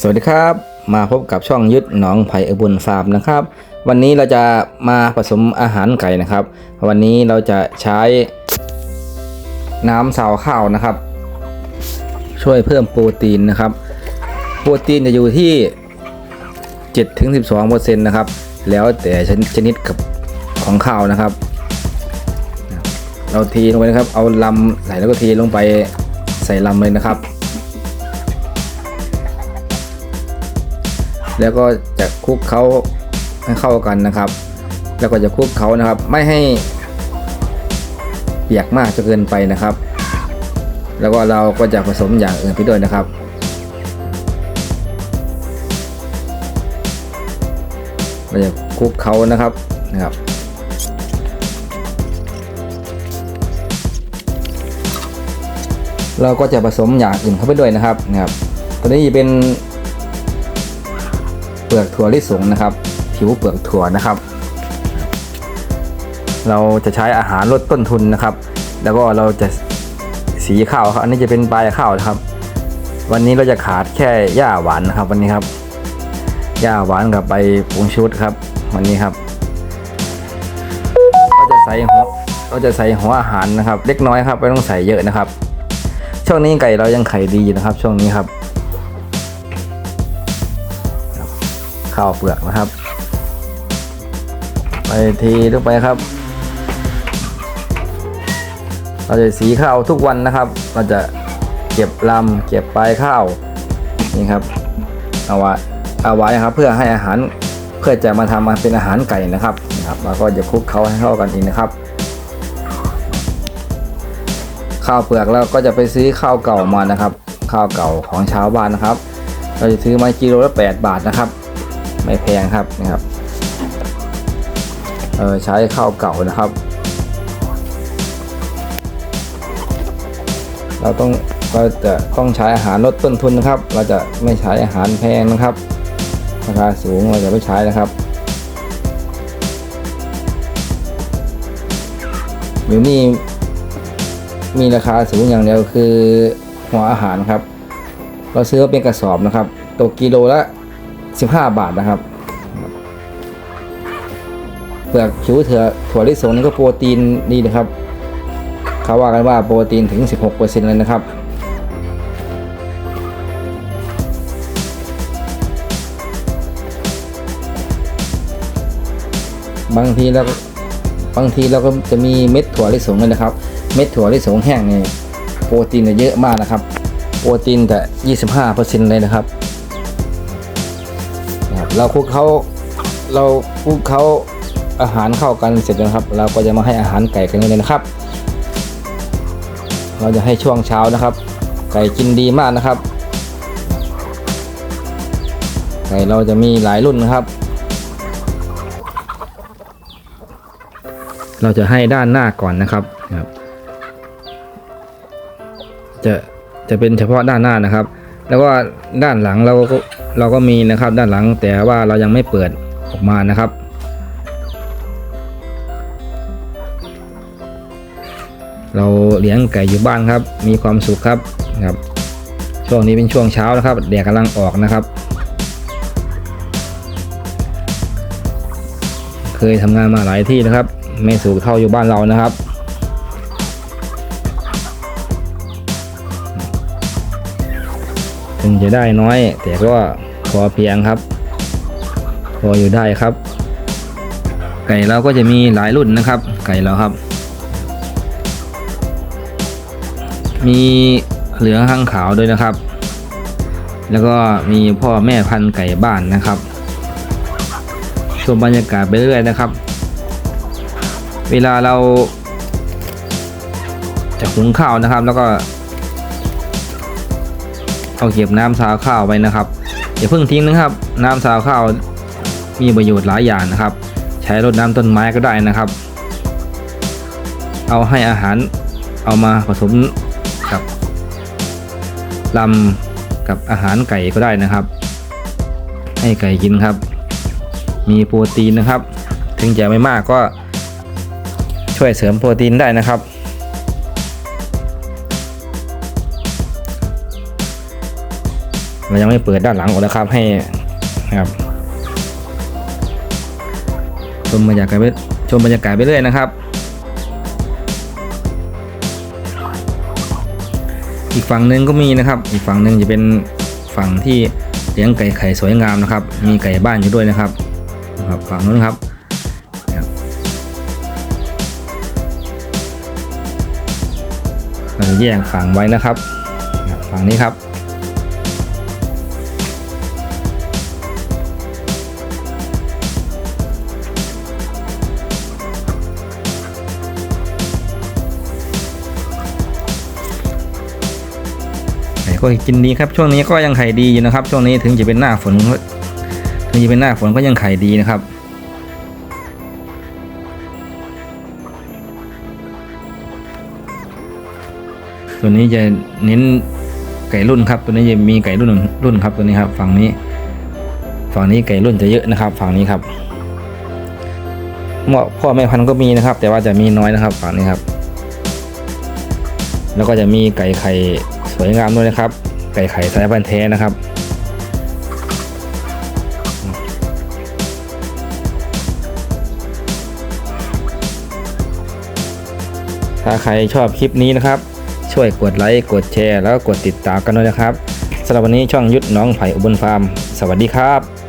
สวัสดีครับ มาพบกับช่องยึดหนองไผ่อบุญฟาร์มนะครับ วันนี้เราจะมาผสมอาหารไก่นะครับ วันนี้เราจะใช้น้ำสาวข้าวนะครับ ช่วยเพิ่มโปรตีนนะครับ โปรตีนจะอยู่ที่7-12%นะครับ แล้วแต่ชนิดกับของข้าวนะครับ เราทีลงไปนะครับ เอาลำใส่แล้วก็ทีลงไปใส่ลำเลยนะครับ แล้วก็จะคลุกเขาให้เข้ากันนะครับ แล้วก็จะคลุกเขานะครับ ไม่ให้เปียกมากจนเกินไปนะครับ แล้วก็เราก็จะผสมอย่างอื่นไปด้วยนะครับเราจะคลุกเขานะครับนะครับเราก็จะผสมอย่างอื่นเข้าไปด้วยนะครับนะครับ ตัวนี้เป็น เปลือกถั่วลิสงนะครับ ผิวเปลือกถั่วนะครับ เราจะใช้อาหารลดต้นทุนนะครับ แล้วก็เราจะสีข้าวครับ อันนี้จะเป็นปลายข้าวนะครับ วันนี้เราจะขาดแค่หญ้าหวานนะครับ วันนี้ครับหญ้าหวานกับใบผงชูรสครับ วันนี้ครับ ก็จะใส่หัวเราจะใส่หัวอาหารนะครับ เล็กน้อยครับไม่ต้องใส่เยอะนะครับ ช่วงนี้ไก่เรายังไข่ดีนะครับ ช่วงนี้ครับ ข้าวเปลือกนะครับ ไปทีลงไปครับ เราจะสีข้าวทุกวันนะครับ เราจะเก็บลำเก็บปลายข้าวนี่ครับเอาไว้เอาไว้ครับ เพื่อให้อาหารเพื่อจะมาทำมาเป็นอาหารไก่นะครับนะครับแล้วก็จะคลุกเขาให้เข้ากันอีกนะครับ ข้าวเปลือกเราก็จะไปซื้อข้าวเก่ามานะครับ ข้าวเก่าของชาวบ้านนะครับ เราจะซื้อมากิโลละ8บาทนะครับ ไม่แพงครับนะครับเออใช้ข้าวเก่านะครับ เราต้องเราจะต้องใช้อาหารลดต้นทุนนะครับ เราจะไม่ใช้อาหารแพงนะครับราคาสูงเราจะไม่ใช้นะครับเดี๋ยวนี้มีราคาสูงอย่างเดียวคือหัวอาหารครับ เราซื้อเป็นกระสอบนะครับตกกิโลละ 15 บาทนะครับเปลือกผิวเถื่อถั่วลิสงนี่ก็โปรตีนดีนะครับ เขาว่ากันว่าโปรตีนถึง 16%เลยนะครับ บางทีเราบางทีเราก็จะมีเม็ดถั่วลิสงเลยนะครับ เม็ดถั่วลิสงแห้งนี่โปรตีนเยเยอะมากนะครับ โปรตีนแต่ 25%เลยนะครับ นะครับเราคลุกเขาเราคลุกเขาอาหารเข้ากันเสร็จแล้วครับ เราก็จะมาให้อาหารไก่กันเลยนะครับ เราจะให้ช่วงเช้านะครับ ไก่กินดีมากนะครับ ไก่เราจะมีหลายรุ่นนะครับ เราจะให้ด้านหน้าก่อนนะครับนะครับ จะจะเป็นเฉพาะด้านหน้านะครับ แล้วก็ด้านหลังเราก็เราก็มีนะครับด้านหลังแต่ว่าเรายังไม่เปิดออกมานะครับ เราเลี้ยงไก่อยู่บ้านครับ มีความสุขครับครับ ช่วงนี้เป็นช่วงเช้านะครับแดดกำลังออกนะครับ เคยทำงานมาหลายที่นะครับ ไม่สูงเท่าอยู่บ้านเรานะครับ ถึงจะได้น้อย แต่ก็พอเพียงครับ พออยู่ได้ครับ ไก่เราก็จะมีหลายรุ่นนะครับ ไก่เราครับ มีเหลืองข้างขาวด้วยนะครับ แล้วก็มีพ่อแม่พันธุ์ไก่บ้านนะครับชมบรรยากาศไปเรื่อยนะครับ เวลาเราจะหุงข้าวนะครับ แล้วก็ เอาเก็บน้ำซาวข้าวไว้นะครับอย่าเพิ่งทิ้งนะครับ น้ำซาวข้าวมีประโยชน์หลายอย่างนะครับ ใช้รดน้ำต้นไม้ก็ได้นะครับ เอาให้อาหารเอามาผสมกับลำกับอาหารไก่ก็ได้นะครับ ให้ไก่กินครับ มีโปรตีนนะครับ ถึงจะไม่มากก็ช่วยเสริมโปรตีนได้นะครับ เรายังไม่เปิดด้านหลังออกนะครับให้นะครับชมบรรยากาศไปชมบรรยากาศไปเรื่อยนะครับ อีกฝั่งหนึ่งก็มีนะครับ อีกฝั่งหนึ่งจะเป็นฝั่งที่เลี้ยงไก่ไข่สวยงามนะครับ มีไก่บ้านอยู่ด้วยนะครับนะครับฝั่งนู้นครับเราแยกฝั่งไว้นะครับ ฝั่งนี้ครับ ก็กินดีครับช่วงนี้ก็ยังไข่ดีอยู่นะครับ ช่วงนี้ถึงจะเป็นหน้าฝนถึงจะเป็นหน้าฝนก็ยังไข่ดีนะครับตัวนี้จะเน้นไก่รุ่นครับ ตัวนี้จะมีไก่รุ่นรุ่นครับตัวนี้ครับ ฝั่งนี้ ฝั่งนี้ไก่รุ่นจะเยอะนะครับ ฝั่งนี้ครับเหมาะพ่อแม่พันธุ์ก็มีนะครับ แต่ว่าจะมีน้อยนะครับ ฝั่งนี้ครับ แล้วก็จะมีไก่ไข่ วยงามด้วยนะครับ ไก่ไข่สายพันธุ์แท้นะครับถ้าใครชอบคลิปนี้นะครับ ช่วยกดไลค์กดแชร์ แล้วก็กดติดตามกันด้วยนะครับสำหรับวันนี้ช่องยุทธน้องไผ่อุบลฟาร์ม สวัสดีครับ